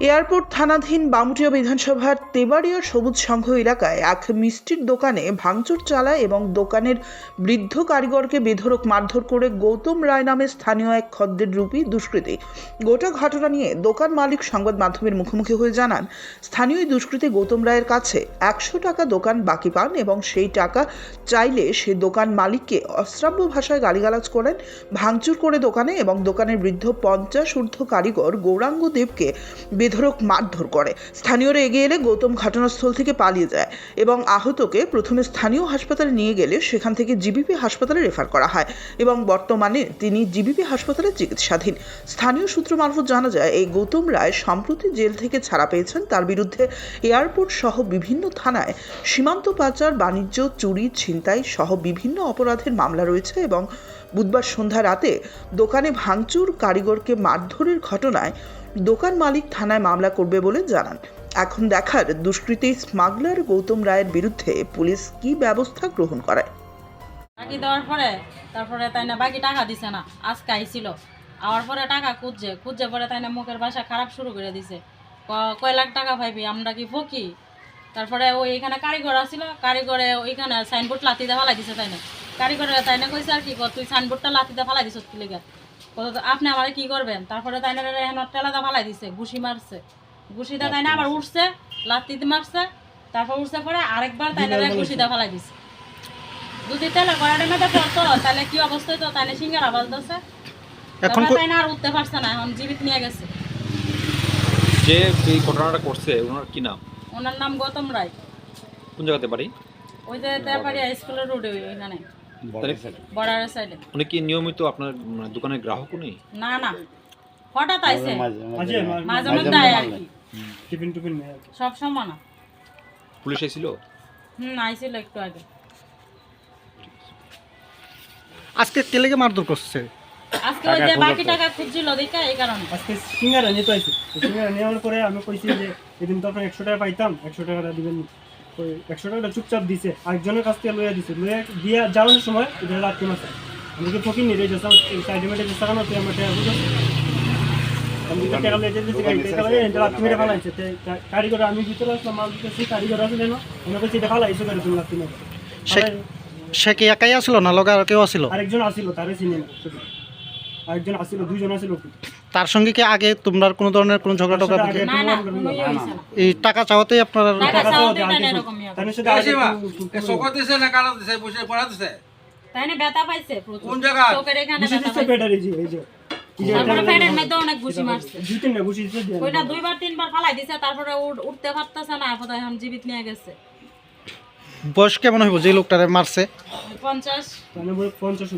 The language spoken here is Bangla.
এয়ারপোর্ট থানাধীন বামুটিয়া বিধানসভার তেবাড়িয়া সবুজ সংঘ এলাকায় এক মিষ্টির দোকানে ভাঙচুর চালায় এবং দোকানের বৃদ্ধ কারিগরকে বেধরক মারধর করে গৌতম রায় নামে স্থানীয় এক খদ্দের রূপী দুষ্কৃতী। গোটা ঘটনা নিয়ে দোকান মালিক সংবাদ মাধ্যমের মুখোমুখি হয়ে জানান, স্থানীয় দুষ্কৃতী গৌতম রায়ের কাছে একশো টাকা দোকান বাকি পান এবং সেই টাকা চাইলে সে দোকান মালিককে অশ্রাব্য ভাষায় গালিগালাজ করেন, ভাঙচুর করে দোকানে এবং দোকানের বৃদ্ধ পঞ্চাশ ঊর্ধ্ব কারিগর গৌরাঙ্গ দেবকে বেধড়ক মারধর করে। স্থানীয়রা এগিয়ে এলে গৌতম ঘটনাস্থল থেকে পালিয়ে যায় এবং আহতকে প্রথমে স্থানীয় হাসপাতালে নিয়ে গেলে সেখান থেকে জিবিপি হাসপাতালে রেফার করা হয় এবং বর্তমানে তিনি জিবিপি হাসপাতালে চিকিৎসাধীন। স্থানীয় সূত্র মারফত জানা যায়, এই গৌতম রায় সম্প্রতি জেল থেকে ছাড়া পেয়েছেন। তার বিরুদ্ধে এয়ারপোর্ট সহ বিভিন্ন থানায় সীমান্ত পাচার, বাণিজ্য, চুরি, ছিনতাই সহ বিভিন্ন অপরাধের মামলা রয়েছে এবং বুধবার সন্ধ্যা রাতে দোকানে ভাঙচুর, কারিগরকে মারধরের ঘটনায় দোকান মালিক থানায় মামলা করবে বলে জানান। এখন দেখার দুষ্কৃতী স্মাগলার গৌতম রায়ের বিরুদ্ধে পুলিশ কি ব্যবস্থা গ্রহণ করে? বাকি দেওয়ার পরে, তারপরে তাই না বাকি টাকা দিছে না, আজকে আইছিল। আওয়ার পরে টাকা খুঁজছে খুঁজছে পরে তাই না মুখের ভাষা খারাপ শুরু করে দিছে। কয় লাখ টাকা পাইবি, আমরা কি ফকি? তারপরে ওই এখানে কারিগর আসছিল কারিগরে ওইখানে সাইনবোর্ড লাতিতে ফালাই দিছে তাই না। কারিগরে তাই না কইছে আর কি তুই সাইনবোর্ডটা লাতিতে ফালাই দিছ কি লেগে? আপনি আমারে কি করবেন? তারপরে তাই না এখন ফালাই দিছে ঘুষি মারছে। ঘুষিটা তাই না আবার উঠছে লাতিতে মারছে তারপর উঠছে পরে আরেকবার তাই না ঘুষিটা ফালাই দিছে। যদি তেলে পড়তো তাহলে কি অবস্থা হতো তাহলে সিঙ্গারা বাজতেছে। এখন তাই না আর উঠতে পারছে না এখন জীবিত নিয়ে গেছে। যে এই ঘটনাটা করছে ওনার কি নাম? ওনার নাম গৌতম রায়। কোন জায়গাতে বাড়ি? ওই যে তেপাড়ি স্কুলের রোডে ওইখানে। বর্ডারের সাইডে। উনি কি নিয়মিত আপনার মানে দোকানের গ্রাহক উনি না না। হঠাৎ আইছে। মাঝে মাঝে মধ্যে আয় আর কি। টিফিন টিফিন সব সময় না। পুলিশ এসেছিল হুম আইছিল একটু আগে। আজকে তেলেগে মারধর করছে? আজকে ওই যে বাকি টাকা খুঁজছিল দেখে এই কারণে। আজকে সিঙ্গারা নিতে আইছি। সিঙ্গারা নেওয়ার পরে আমি কইছি যে এদিন তো আপনার একশো টাকা পাইতাম একশো টাকাটা দিবেন ওই একশো টাকাটা চুপচাপ দিছে আরেকজনের কাছ থেকে লইয়া দিছে। লইয়া দিয়ে যাওয়ার সময় এটা রাত্রি মাসে আমি ফকির নিয়ে যাচ্ছি সাইডে মেটে যে সাকানো তুই আমার টাকা বুঝো আমি টাকা লইয়া রাত্রি মেটে ফালাইছে কারিগর আমি ভিতরে আসলাম মাল দিতেছি কারিগর আসলে না আমি কইছি এটা ফালাইছো করে তুমি রাত্রি মেটে সে- কি একাই আসলো না লগে আর কেউ আসলো? আরেকজন আসিল তারে চিনি না। আরেকজন আসিল দুইজন আসিল। তার সঙ্গে কি আগে তোমরা কোনো ধরনের কোনো ঝগড়া টগড়া এই টাকা চাওয়াতেই আপনার ইয়ে বয়স কেমন হইব যে লোকটারে মারছে? পঞ্চাশ। পঞ্চাশ।